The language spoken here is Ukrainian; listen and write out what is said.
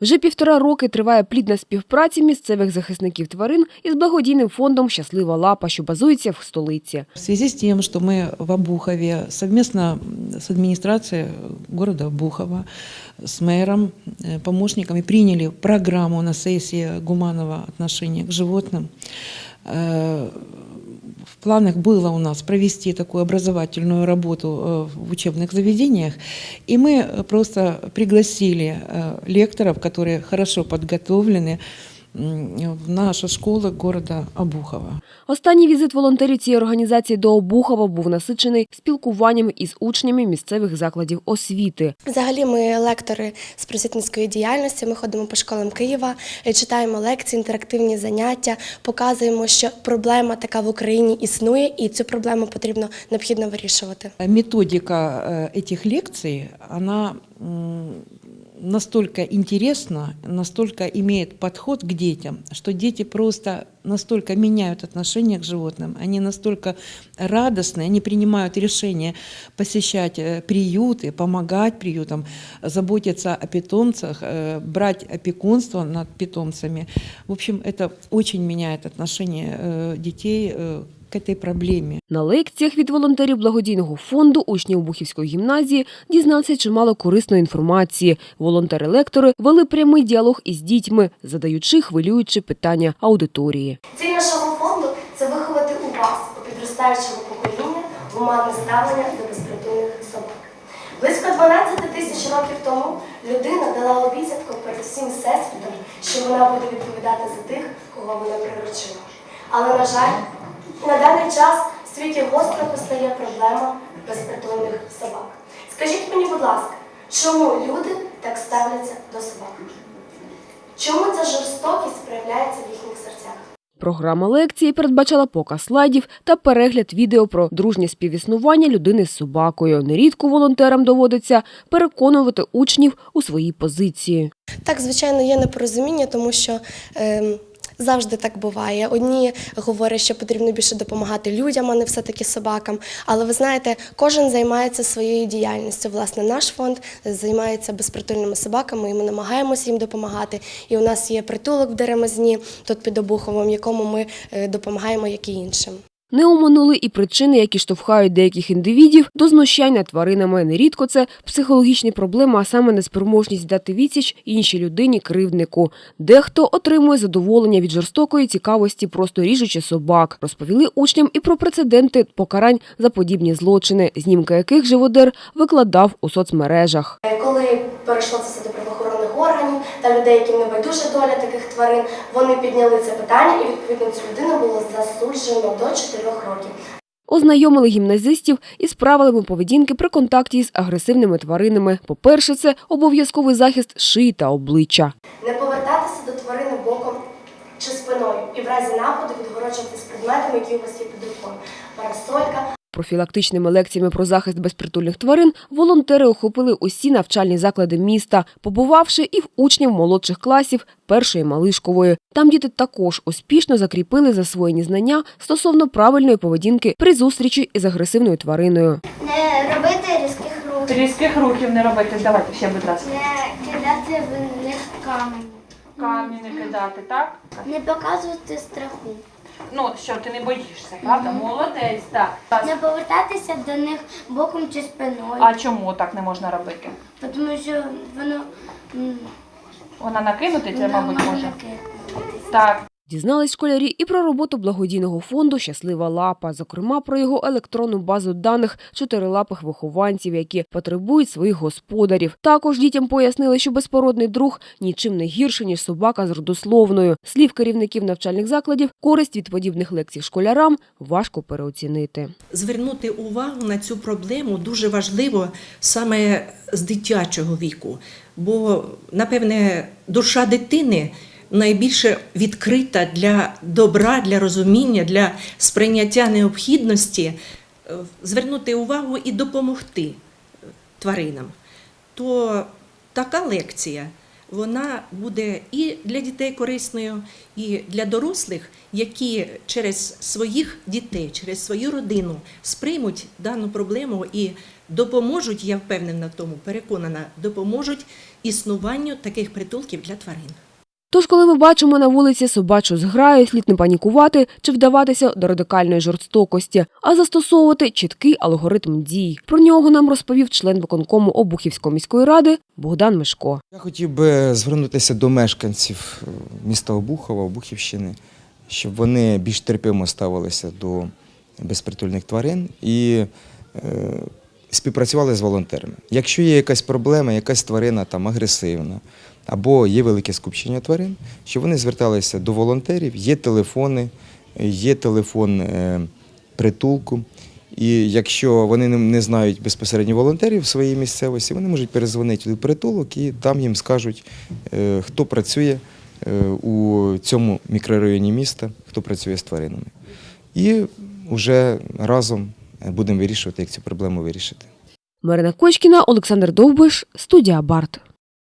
Вже півтора роки триває плідна співпраця місцевих захисників тварин із благодійним фондом Щаслива лапа, що базується в столиці. В связи с тем, что мы в Обухове совместно с администрацией города Обухова, с мэром, э, помощниками приняли программу на сессии гуманного отношения к животным. Э, В планах было у нас провести такую образовательную работу э, в учебных заведениях, и мы э, просто пригласили э, лекторов, которые хорошо подготовлены, нашу школу города Обухова. Останній візит волонтерів цієї організації до Обухова був насичений спілкуванням із учнями місцевих закладів освіти. Взагалі, ми лектори з просвітницької діяльності. Ми ходимо по школам Києва, е, читаємо лекції, інтерактивні заняття, показуємо, що проблема така в Україні існує, і цю проблему потрібно необхідно вирішувати. Методика э, этих лекций, она м, настолько интересна, настолько имеет подход к детям, что дети просто настолько меняют отношение к животным, они настолько радостны, они принимают решение посещать э, приюты, помогать приютам, заботиться о питомцах, э, брать опекунство над питомцами. В общем, это очень меняет отношение э, детей к этой проблеме. На лекціях від волонтерів благодійного фонду учні Обухівської гімназії дізналися чимало корисної інформації. Волонтери-лектори вели прямий діалог із дітьми, задаючи хвилюючі питання аудиторії. Ціль нашого фонду це виховати у вас, у підростаючого покоління, гуманне ставлення до безпритульних собак. Близько 12 тисяч років тому людина дала обіцянку перед всім всесвітом, що вона буде відповідати за тих, кого вона приручила. Але, на жаль, на даний час в світі гостро постає проблема безпритульних собак. Скажіть мені, будь ласка, чому люди так ставляться до собак? Чому ця жорстокість проявляється в їхніх серцях? Програма лекції передбачала показ слайдів та перегляд відео про дружнє співіснування людини з собакою. Нерідко волонтерам доводиться переконувати учнів у своїй позиції. Так, звичайно, є непорозуміння, тому що ем, завжди так буває. Одні говорять, що потрібно більше допомагати людям, а не все-таки собакам. Але ви знаєте, кожен займається своєю діяльністю. Власне, наш фонд займається безпритульними собаками, і ми намагаємося їм допомагати. І у нас є притулок в Деремезні, тут під Обуховом, якому ми е, допомагаємо, як і іншим. Не оминули і причини, які штовхають деяких індивідів до знущань над тваринами. Нерідко це психологічні проблеми, а саме неспроможність дати відсіч іншій людині кривднику. Дехто отримує задоволення від жорстокої цікавості, просто ріжучи собак. Розповіли учням і про прецеденти покарань за подібні злочини, знімки яких живодер викладав у соцмережах. Коли перейшло це до та людей, яким не байдужа доля таких тварин, вони підняли це питання, і відповідно цю людину було засуджено до 4 років. Ознайомили гімназистів із правилами поведінки при контакті з агресивними тваринами. По-перше, це обов'язковий захист шиї та обличчя. Не повертатися до тварини боком чи спиною, і в разі нападу відгороджуватись предметами, які у вас є під рукою. Парасолька, Профілактичними лекціями про захист безпритульних тварин волонтери охопили усі навчальні заклади міста, побувавши і в учнів молодших класів першої малишкової. Там діти також успішно закріпили засвоєні знання стосовно правильної поведінки при зустрічі із агресивною твариною. Не робити різких рухів, Різких рухів не робити. Давайте ще, будь ласка. не кидати в них камені, Камінь кидати, так? не показувати страху, Ну, що, ти не боїшся, правда? Молодець, так. не повертатися до них боком чи спиною, А чому так не можна робити? тому що воно м, Вона накинути це, мабуть, може. Накинутися. Так. Дізнались школярі і про роботу благодійного фонду Щаслива лапа, зокрема про його електронну базу даних чотирилапих вихованців, які потребують своїх господарів. Також дітям пояснили, що безпородний друг нічим не гірше ніж собака з родословною. Слів керівників навчальних закладів, користь від подібних лекцій школярам важко переоцінити. звернути увагу на цю проблему дуже важливо саме з дитячого віку, бо, напевне, душа дитини найбільше відкрита для добра, для розуміння, для сприйняття необхідності, е, звернути увагу і допомогти тваринам. То така лекція. Вона буде і для дітей корисною, і для дорослих, які через своїх дітей, через свою родину сприймуть дану проблему і допоможуть, я впевнена в тому, переконана, допоможуть існуванню таких притулків для тварин. Тож, коли ми бачимо на вулиці собачу зграю, слід не панікувати чи вдаватися до радикальної жорстокості, а застосовувати чіткий алгоритм дій. Про нього нам розповів член виконкому Обухівської міської ради Богдан Мишко. Я хотів би звернутися до мешканців е, міста Обухова, Обухівщини, щоб вони більш терпимо ставилися до безпритульних тварин і е, співпрацювали з волонтерами. Якщо є якась проблема, якась тварина там агресивна, або є велике скупчення тварин, щоб вони зверталися до волонтерів, є телефони, є телефон е, притулку. І якщо вони не- знають безпосередньо волонтерів в своїй місцевості, вони можуть перезвонити в притулок і там їм скажуть, е, хто працює е, у цьому мікрорайоні міста, хто працює з тваринами. І вже разом будемо вирішувати, як цю проблему вирішити. Марина Кочкіна, Олександр Довбиш, студія Барт.